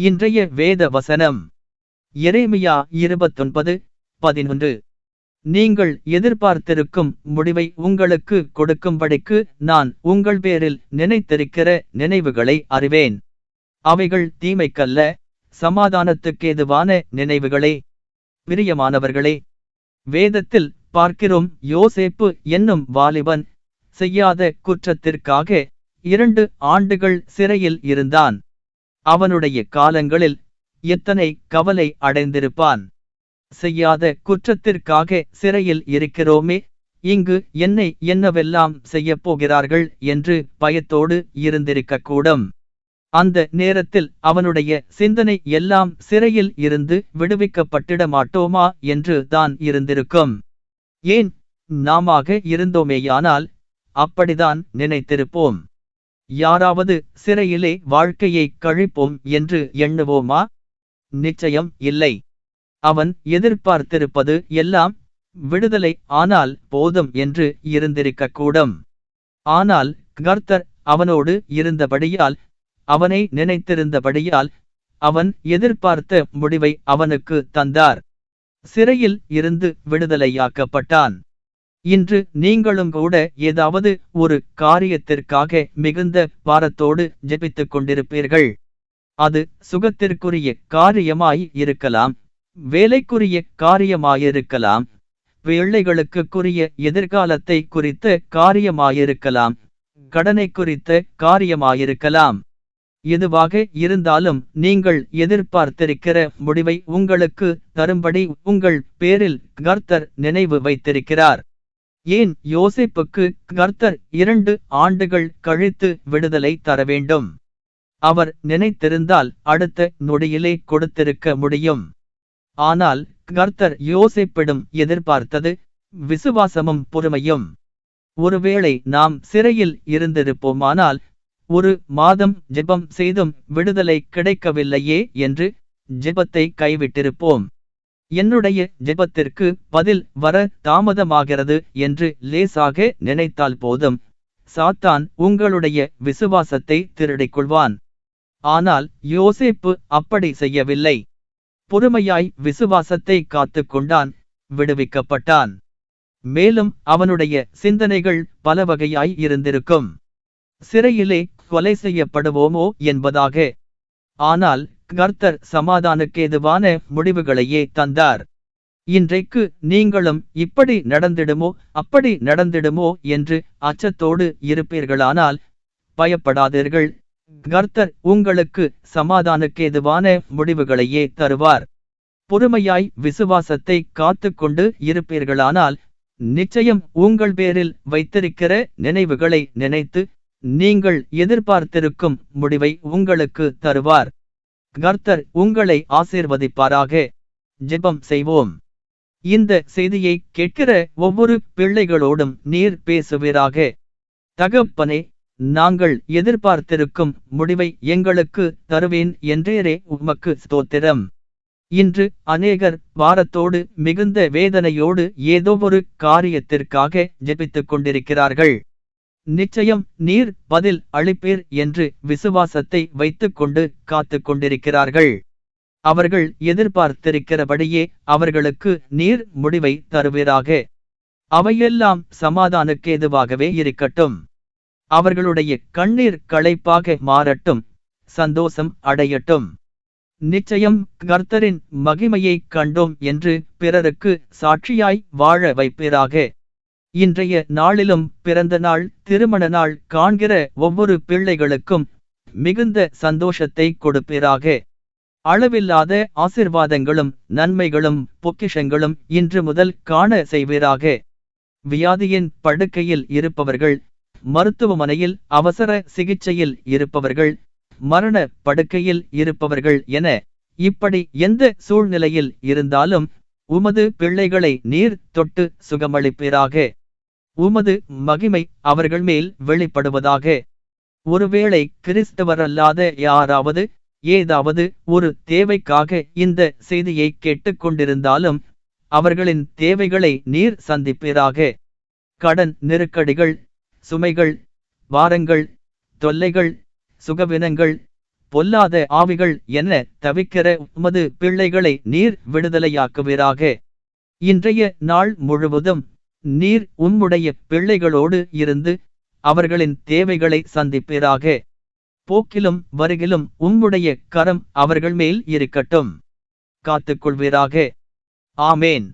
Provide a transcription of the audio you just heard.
இன்றைய வேத வசனம். எரேமியா இருபத்தொன்பது பதினொன்று. நீங்கள் எதிர்பார்த்திருக்கும் முடிவை உங்களுக்கு கொடுக்கும்படிக்கு நான் உங்கள் பேரில் நினைத்திருக்கிற நினைவுகளை அறிவேன். அவைகள் தீமைக்கல்ல சமாதானத்துக்கேதுவான நினைவுகளே. பிரியமானவர்களே வேதத்தில் பார்க்கிறோம் யோசேப்பு என்னும் வாலிபன் செய்யாத குற்றத்திற்காக இரண்டு ஆண்டுகள் சிறையில் இருந்தான். அவனுடைய காலங்களில் எத்தனை கவலை அடைந்திருப்பான்? செய்யாத குற்றத்திற்காக சிறையில் இருக்கிறோமே இங்கு என்னை என்னவெல்லாம் செய்யப் போகிறார்கள் என்று பயத்தோடு இருந்திருக்கக்கூடும். அந்த நேரத்தில் அவனுடைய சிந்தனை எல்லாம் சிறையில் இருந்து விடுவிக்கப்பட்டிட மாட்டோமா என்று தான் இருந்திருக்கும். ஏன் நாமாக இருந்தோமேயானால் அப்படிதான் நினைத்திருப்போம். யாராவது சிறையிலே வாழ்க்கையை கழிப்போம் என்று எண்ணுவோமா? நிச்சயம் இல்லை. அவன் எதிர்பார்த்திருப்பது எல்லாம் விடுதலை ஆனால் போதும் என்று இருந்திருக்கக்கூடும். ஆனால் கர்த்தர் அவனோடு இருந்தபடியால் அவனை நினைத்திருந்தபடியால் அவன் எதிர்பார்த்த முடிவை அவனுக்கு தந்தார். சிறையில் இருந்து விடுதலையாக்கப்பட்டான். இன்று நீங்களும் கூட ஏதாவது ஒரு காரியத்திற்காக மிகுந்த பாரத்தோடு ஜெபித்துக் கொண்டிருப்பீர்கள். அது சுகத்திற்குரிய காரியமாய் இருக்கலாம் வேலைக்குரிய காரியமாயிருக்கலாம் பிள்ளைகளுக்குரிய எதிர்காலத்தை குறித்த காரியமாயிருக்கலாம் கடனை குறித்த காரியமாயிருக்கலாம். எதுவாக இருந்தாலும் நீங்கள் எதிர்பார்த்திருக்கிற முடிவை உங்களுக்கு தரும்படி உங்கள் பேரில் கர்த்தர் நினைவு வைத்திருக்கிறார். ஏன் யோசிப்புக்கு கர்த்தர் இரண்டு ஆண்டுகள் கழித்து விடுதலை தர வேண்டும்? அவர் நினைத்திருந்தால் அடுத்த நொடியிலே கொடுத்திருக்க முடியும். ஆனால் கர்த்தர் யோசிப்பிடும் எதிர்பார்த்தது விசுவாசமும் பொறுமையும். ஒருவேளை நாம் சிறையில் இருந்திருப்போமானால் ஒரு மாதம் ஜெபம் செய்தும் விடுதலை கிடைக்கவில்லையே என்று ஜெபத்தை கைவிட்டிருப்போம். என்னுடைய ஜெபத்திற்கு பதில் வர தாமதமாகிறது என்று லேசாக நினைத்தால் போதும். சாத்தான் உங்களுடைய விசுவாசத்தை திருடிக்கொள்வான். ஆனால் யோசேப்பு அப்படி செய்யவில்லை. பொறுமையாய் விசுவாசத்தை காத்து கொண்டான் விடுவிக்கப்பட்டான். மேலும் அவனுடைய சிந்தனைகள் பல வகையாய் இருந்திருக்கும். சிறையிலே கொலை செய்யப்படுவோமோ என்பதாக. ஆனால் கர்த்தர் சமாதானுக்கேதுவான முடிவுகளையே தந்தார். இன்றைக்கு நீங்களும் இப்படி நடந்திடுமோ அப்படி நடந்திடுமோ என்று அச்சத்தோடு இருப்பீர்களானால் பயப்படாதீர்கள். கர்த்தர் உங்களுக்கு சமாதானுக்கேதுவான முடிவுகளையே தருவார். பொறுமையாய் விசுவாசத்தை காத்து கொண்டு இருப்பீர்களானால் நிச்சயம் உங்கள் பேரில் வைத்திருக்கிற நினைவுகளை நினைத்து நீங்கள் எதிர்பார்த்திருக்கும் முடிவை உங்களுக்கு தருவார். கர்த்தர் உங்களை ஆசீர்வதிப்பாராக. ஜெபம் செய்வோம். இந்த செய்தியை கேட்கிற ஒவ்வொரு பிள்ளைகளோடும் நீர் பேசுவீராக. தகப்பனே நாங்கள் எதிர்பார்த்திருக்கும் முடிவை எங்களுக்கு தருவேன் என்றேரே உமக்கு ஸ்தோத்திரம். இன்று அநேகர் வாரத்தோடு மிகுந்த வேதனையோடு ஏதோ ஒரு காரியத்திற்காக ஜெபித்துக் கொண்டிருக்கிறார்கள். நிச்சயம் நீர் பதில் அளிப்பீர் என்று விசுவாசத்தை வைத்துக்கொண்டு காத்து கொண்டிருக்கிறார்கள். அவர்கள் எதிர்பார்த்திருக்கிறபடியே அவர்களுக்கு நீர் முடிவை தருவீராக. அவையெல்லாம் சமாதானுக்கேதுவாகவே இருக்கட்டும். அவர்களுடைய கண்ணீர் களைப்பாக மாறட்டும் சந்தோஷம் அடையட்டும். நிச்சயம் கர்த்தரின் மகிமையைக் கண்டோம் என்று பிறருக்கு சாட்சியாய் வாழ வைப்பீராக. இன்றைய நாளிலும் பிறந்த நாள் திருமண நாள் காண்கிற ஒவ்வொரு பிள்ளைகளுக்கும் மிகுந்த சந்தோஷத்தை கொடுப்பீராக. அளவில்லாத ஆசிர்வாதங்களும் நன்மைகளும் பொக்கிஷங்களும் இன்று முதல் காண செய்வீராக. வியாதியின் படுக்கையில் இருப்பவர்கள் மருத்துவமனையில் அவசர சிகிச்சையில் இருப்பவர்கள் மரண படுக்கையில் இருப்பவர்கள் என இப்படி எந்த சூழ்நிலையில் இருந்தாலும் உமது பிள்ளைகளை நீர் தொட்டு சுகமளிப்பீராக. உமது மகிமை அவர்கள் மேல் வெளிப்படுவதாக. ஒருவேளை கிறிஸ்தவரல்லாத யாராவது ஏதாவது ஒரு தேவைக்காக இந்த செய்தியை கேட்டுக்கொண்டிருந்தாலும் அவர்களின் தேவைகளை நீர் சந்திப்பீராக. கடன் நெருக்கடிகள் சுமைகள் வாரங்கள் தொல்லைகள் சுகவினங்கள் பொல்லாத ஆவிகள் என தவிக்கிற உமது பிள்ளைகளை நீர் விடுதலையாக்குவீராக. இன்றைய நாள் முழுவதும் நீர் உம்முடைய பிள்ளைகளோடு இருந்து அவர்களின் தேவைகளை சந்திப்பீராக. போக்கிலும் வருகிலும் உம்முடைய கரம் அவர்கள் மேல் இருக்கட்டும். காத்துக்கொள்வீராக. ஆமேன்.